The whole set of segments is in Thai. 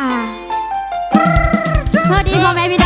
ค่ะสวัสดีพ่อแม่พี่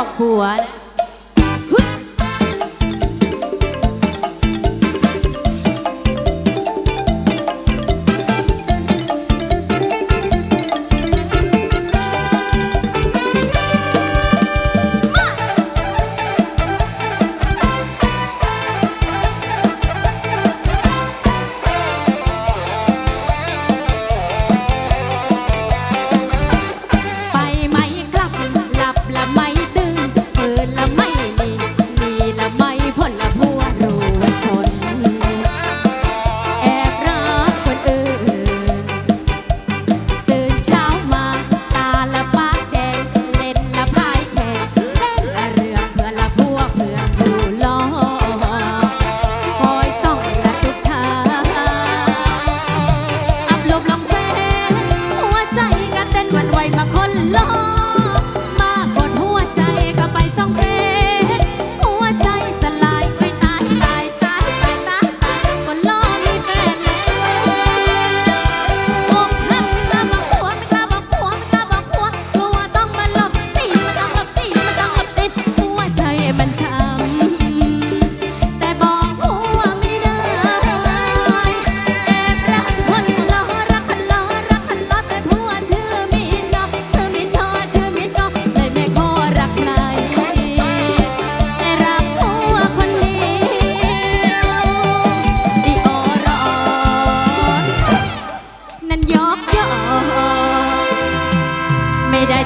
อบครัว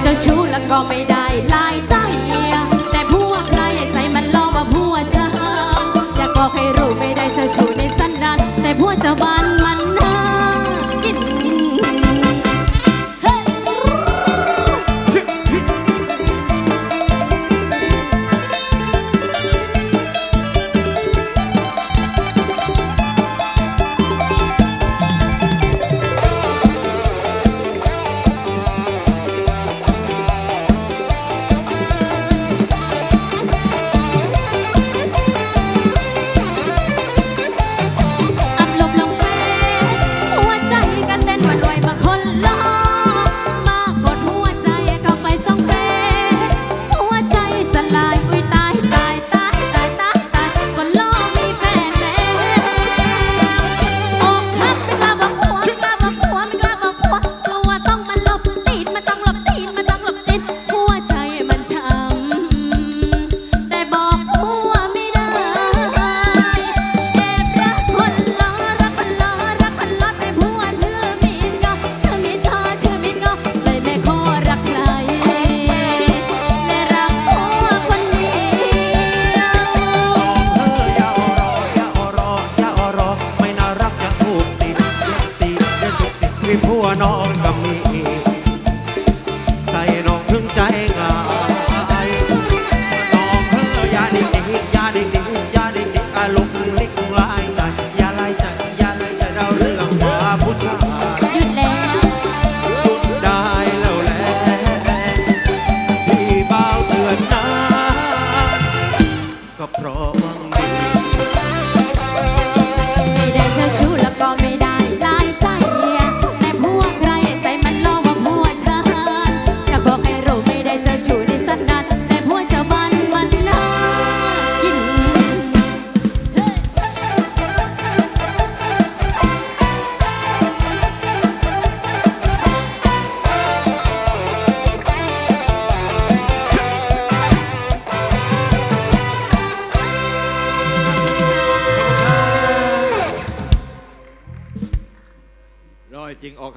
เจ้าชู้แล้วก็ไม่ได้ลายใจเมียแต่ผัวใครใส่มันล่อมาผัวเธออยากบอกให้รู้ไม่ได้เจ้าชู้ในสันดานแต่ผัวจะบาน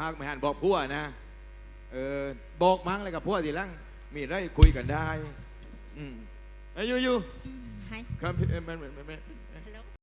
ากไม่หันบอกพวกนะ เออบอกมั้งอะไรกับพวกสิลังมีไรคุยกันได้ อืมอายุยูให้ครับมเอ็มัน